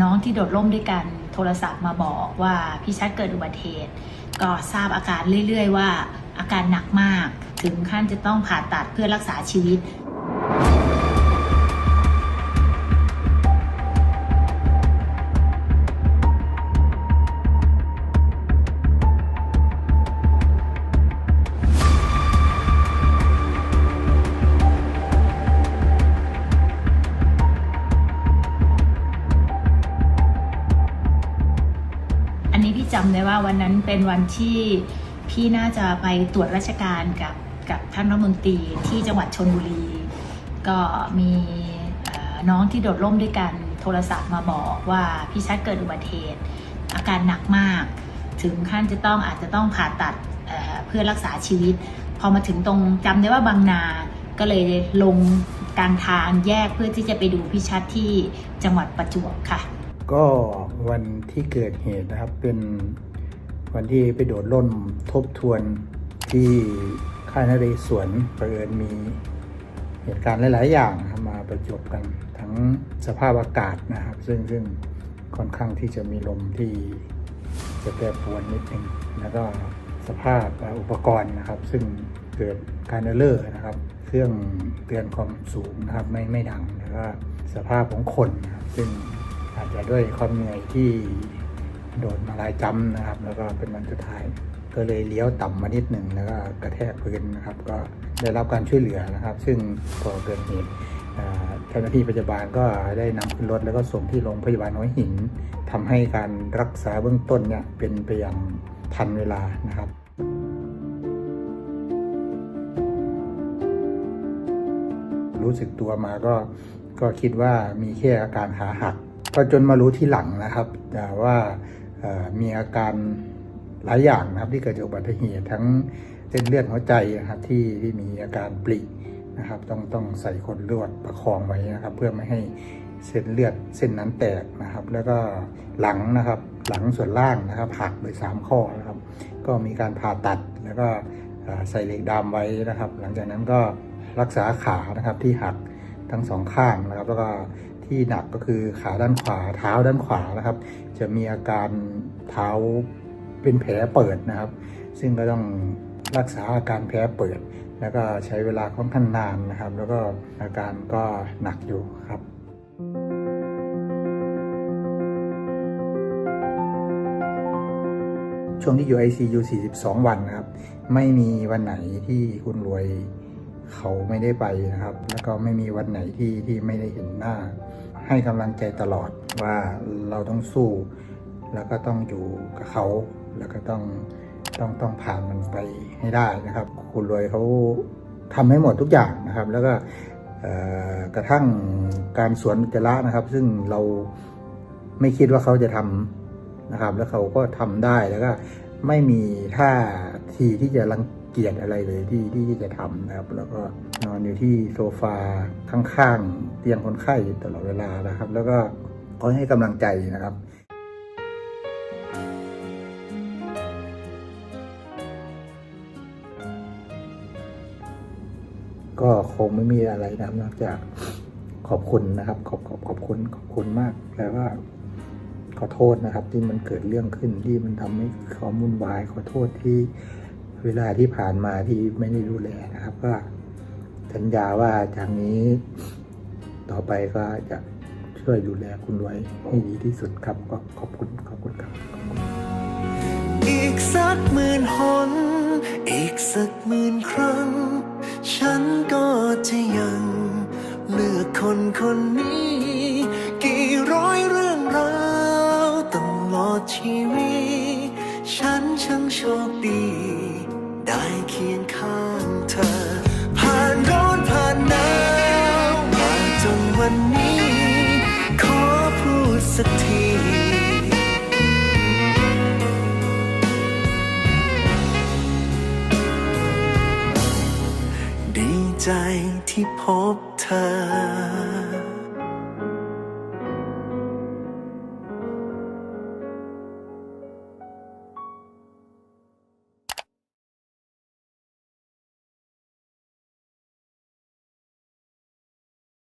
น้องที่โดดร่มด้วยกันโทรศัพท์มาบอกว่าพี่ชัดเกิดอุบัติเหตุ ก็ทราบอาการเรื่อยๆ ว่าอาการหนักมาก ถึงขั้นจะต้องผ่าตัดเพื่อรักษาชีวิตำได้ว่าวันนั้นเป็นวันที่พี่น่าจะไปตรวจราชการกับกับท่านรัฐมนตรีที่จังหวัดชนบุรี ก็มีน้องที่โดดร่มด้วยกันโทรศัพท์มาบอกว่าพี่ชัดเกิดอุบัติเหตุ อาการหนักมาก ถึงขั้นจะต้องอาจจะต้องผ่าตัดเเพื่อรักษาชีวิต พอมาถึงตรงจำได้ว่าบางนาก็เลยลงกลางทางแยกเพื่อที่จะไปดูพี่ชัดที่จังหวัดประจวบค่ะ ก็ วันที่เกิดเหตุนะครับ เป็นวันที่ไปโดดร่มทบทวนที่ค่ายนเรศวรเอิญมีเหตุการณ์หลาย ๆ อย่างมาประจบกันทั้งสภาพอากาศนะครับ ซึ่งซึ่งค่อนข้างที่จะมีลมที่จะแปรปรวนนิดนึงแล้วก็สภาพอุปกรณ์นะครับ ซึ่งเกิดการเออร์เลอร์นะครับ เครื่องเตือนความสูงนะครับไม่ไม่ดังแล้วก็สภาพของคนนะครับซึ่ง อาจจะด้วยความเหนื่อยที่โดดมาหลายจำนะครับ แล้วก็เป็นวันสุดท้าย ก็เลยเลี้ยวต่ำมานิดหนึ่งแล้วก็กระแทกพื้นนะครับ ก็ได้รับการช่วยเหลือนะครับ ซึ่งพอเกิดเหตุอ่าเจ้าหน้าที่พยาบาลก็ได้นำขึ้นรถแล้วก็ส่งที่โรงพยาบาลหัวหินทำให้การรักษาเบื้องต้นเนี่ยเป็นไปอย่างทันเวลานะครับรู้สึกตัวมาก็ก็คิดว่ามีแค่อาการขาหัก ก็จนมารู้ที่หลังนะครับแต่ว่ามีอาการหลายอย่างนะครับที่เกิดจากอุบัติเหตุทั้งเส้นเลือดหัวใจนะครับที่ที่มีอาการปรินะครับ ต้องต้องใส่คนลวดประคองไว้นะครับ เพื่อไม่ให้เส้นเลือดเส้นนั้นแตกนะครับ แล้วก็หลังนะครับหลังส่วนล่างนะครับหักไปสามข้อนะครับ ก็มีการผ่าตัดแล้วก็ใส่เหล็กดามไว้นะครับ หลังจากนั้นก็รักษาขานะครับที่หักทั้งสองข้างนะครับ แล้วก็ ที่หนักก็คือขาด้านขวาเท้าด้านขวานะครับ จะมีอาการเท้าเป็นแผลเปิดนะครับ ซึ่งก็ต้องรักษาอาการแผลเปิด แล้วก็ใช้เวลาค่อนข้างนานนะครับ แล้วก็อาการก็หนักอยู่ครับช่วงที่อยู่ ICU 42 วันนะครับ ไม่มีวันไหนที่คุณรวย เขาไม่ได้ไปนะครับ แล้วก็ไม่มีวันไหนที่ที่ไม่ได้เห็นหน้า ให้กำลังใจตลอดว่าเราต้องสู้ แล้วก็ต้องอยู่กับเขา แล้วก็ต้องต้องต้องผ่านมันไปให้ได้นะครับ คุณรวยเขาทำให้หมดทุกอย่างนะครับ แล้วก็กระทั่งการสวนจระนะครับ ซึ่งเราไม่คิดว่าเขาจะทำนะครับ แล้วเขาก็ทำได้แล้วก็ไม่มีท่าทีที่จะรัง เกียจอะไรเลยที่ที่จะทำนะครับ แล้วก็นอนอยู่ที่โซฟาข้างๆเตียงคนไข้ตลอดเวลานะครับ แล้วก็คอยให้กำลังใจนะครับก็คงไม่มีอะไรนะครับนอกจากขอบคุณนะครับ ขอบขอบขอบคุณขอบคุณมาก แล้วก็ขอโทษนะครับ ที่มันเกิดเรื่องขึ้นที่มันทำให้เขามุ่นวายขอโทษที่ เวลาที่ผ่านมาที่ไม่ได้ดูแลนะครับ ก็สัญญาว่าจากนี้ต่อไปก็จะช่วยดูแลคุณไว้ให้ดีที่สุดครับ ก็ขอบคุณขอบคุณครับ อีกสักหมื่นหน อีกสักหมื่นครั้ง ฉันก็จะยัง เลือกคนคนนี้ กี่ร้อยเรื่องราวตลอดชีวิต ฉันช่างโชคดี สักทีดีใจที่พบเธอ